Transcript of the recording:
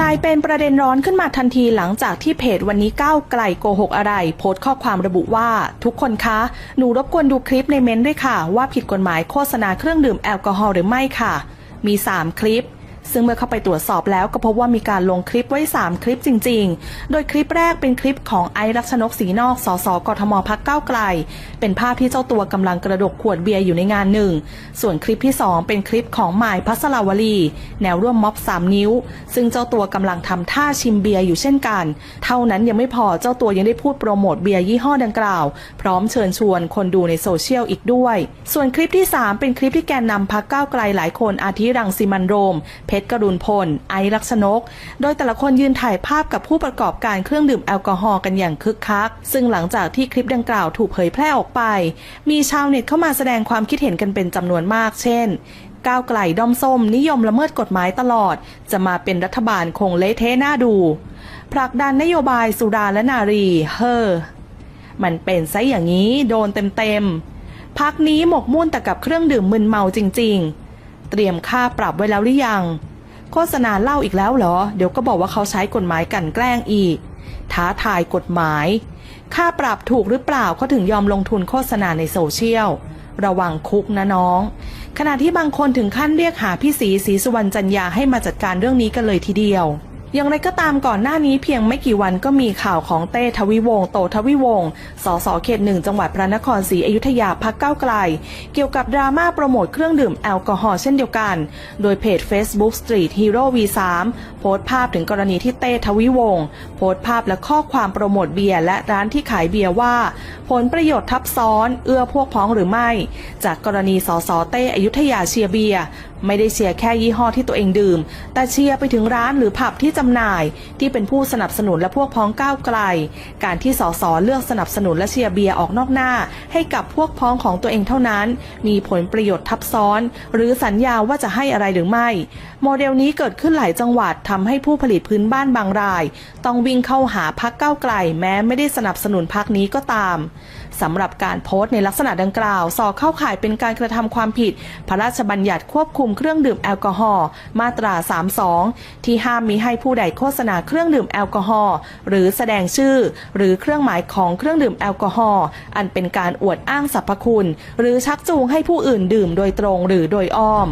ลายเป็นประเด็นร้อนขึ้นมาทันทีหลังจากที่เพจวันนี้ก้าวไกลโกหกอะไร โพสต์ข้อความระบุว่า ทุกคนคะ หนูรบกวนดูคลิปในเม้นด้วยค่ะ ว่าผิดกฎหมายโฆษณาเครื่องดื่มแอลกอฮอล์หรือไม่ค่ะ มี 3 คลิป ซึ่งเมื่อเข้าไปตรวจสอบแล้วก็พบว่ามีการลงคลิปไว้ 3 คลิปจริง ๆ โดยคลิปแรกเป็นคลิปของไอรักชนกศรีนอก สสกทมพักเก้าไกล เป็นภาพที่เจ้าตัวกำลังกระดกขวดเบียร์อยู่ในงานหนึ่ง ส่วนคลิปที่ 2 เป็นคลิปของหมายพัสลาวลี แนวร่วมม็อบ 3 นิ้ว ซึ่งเจ้าตัวกำลังทำท่าชิมเบียร์อยู่เช่นกัน เท่านั้นยังไม่พอเจ้าตัวยังได้พูดโปรโมทเบียร์ยี่ห้อดังกล่าว พร้อมเชิญชวนคนดูในโซเชียลอีกด้วย ส่วนคลิปที่ 3 เป็นคลิปที่แกนนำพักเก้าไกลหลายคนอาทิรังสิมันโรมเพชรกรุณพล ไอซ์ลักษณก โดยแต่ละคนยืนถ่ายภาพกับผู้ประกอบการเครื่องดื่มแอลกอฮอล์กันอย่างคึกคัก ซึ่งหลังจากที่คลิปดังกล่าวถูกเผยแพร่ออกไป มีชาวเน็ตเข้ามาแสดงความคิดเห็นกันเป็นจำนวนมาก เช่นก้าวไกลด้อมส้มนิยมละเมิดกฎหมายตลอด จะมาเป็นรัฐบาลคงเละเทะหน้าดูผลักดันนโยบายสุราและนารี เฮอมันเป็นไซอย่างนี้โดนเต็มๆพักนี้หมกมุ่นแต่กับเครื่องดื่มมึนเมาจริง ๆ เตรียมค่าปรับไว้แล้วหรือยัง โฆษณาเล่าอีกแล้วเหรอ เดี๋ยวก็บอกว่าเขาใช้กฎหมายกันแกล้งอีก ท้าทายกฎหมาย ค่าปรับถูกหรือเปล่าเขาถึงยอมลงทุนโฆษณาในโซเชียล ระวังคุกนะน้อง ขณะที่บางคนถึงขั้นเรียกหาพี่สีสีสุวรรณจันยาให้มาจัดการเรื่องนี้กันเลยทีเดียว อย่างไรก็ตามก่อนหน้านี้เพียงไม่กี่วันก็มีข่าวของเต้ทวิวงศ์โตทวิวงศ์สสเขตหนึ่งจังหวัดพระนครศรีอยุธยาพักเก้าไกล เกี่ยวกับดราม่าโปรโมทเครื่องดื่มแอลกอฮอล์เช่นเดียวกัน โดยเพจ Facebook Street Hero V3 โพสต์ภาพถึงกรณีที่เต้ทวิวงศ์โพสต์ภาพและข้อความโปรโมทเบียร์และร้านที่ขายเบียร์ว่า ผลประโยชน์ทับซ้อน เอื้อพวกพ้องหรือไม่ จากกรณีสสเต้อยุธยาเชียร์เบียร์ ไม่ได้เชียร์แค่ยี่ห้อที่ตัวเองดื่ม แต่เชียร์ไปถึงร้านหรือผับที่จำหน่าย ที่เป็นผู้สนับสนุนและพวกพ้องก้าวไกล การที่สสเลือกสนับสนุนและเชียร์เบียร์ออกนอกหน้า ให้กับพวกพ้องของตัวเองเท่านั้น มีผลประโยชน์ทับซ้อน หรือสัญญาว่าจะให้อะไรหรือไม่ โมเดลนี้เกิดขึ้นหลายจังหวัดทำให้ผู้ผลิตพื้นบ้านบางราย ต้องวิ่งเข้าหาพักก้าวไกล แม้ไม่ได้สนับสนุนพักนี้ก็ตามสำหรับการโพสต์ในลักษณะดังกล่าวสอเข้าข่ายเป็นการกระทำความผิด พระราชบัญญัติควบคุมมเครื่องดื่มแอลกอฮอล์มาตรา 32 ที่ห้ามมิให้ผู้ใดโฆษณาเครื่องดื่มแอลกอฮอล์หรือแสดงชื่อ หรือเครื่องหมายของเครื่องดื่มแอลกอฮอล์อันเป็นการอวดอ้างสรรพคุณ หรือชักจูงให้ผู้อื่นดื่มโดยตรงหรือโดยอ้อม